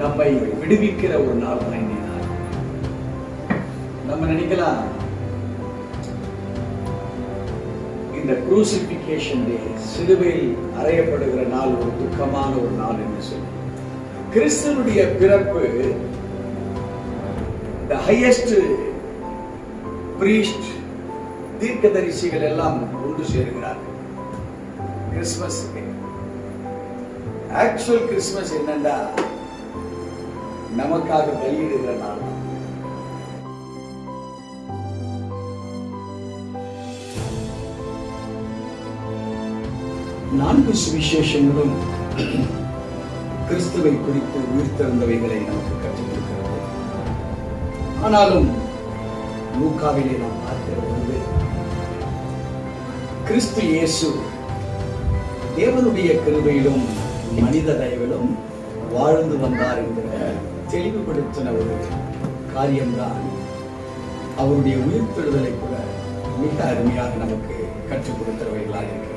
நம்மை விடுவிக்கிற ஒரு நாள் வழங்கினார் நம்ம நினைக்கலாம் இந்த குரூசிபிகேஷன் டே சிலுவையில் அறையப்படுகிற நாள் ஒரு துக்கமான ஒரு நாள் என்று சொல்லி. கிறிஸ்தனுடைய பிறப்பு த ஹையஸ்ட் பிரீஸ்ட் தீர்க்கதரிசிகள் எல்லாம் ஒன்று சேருகிறார்கள். கிறிஸ்மஸுக்கு ஆக்சுவல் கிறிஸ்மஸ் என்னன்னா நமக்காக பலியிடுகிற நாள். நான்கு சுவிசேஷங்களும் கிறிஸ்துவை குறித்து உயிர்த்தெழுந்தவைகளை நமக்கு கற்றுக்கொடுக்கிறது ஆனாலும் லூக்காவிலே நாம் பார்க்கிற பொழுது கிறிஸ்து இயேசு தேவனுடைய கிருபையிலும் மனித தயவிலும் வாழ்ந்து வந்தார் என்கிற தெளிவுபடுத்தின ஒரு காரியம்தான் அவருடைய உயிர்த்தெழுதலை கூட மிக அருமையாக நமக்கு கற்றுக் கொடுக்கிறவைகளாக இருக்கிறது.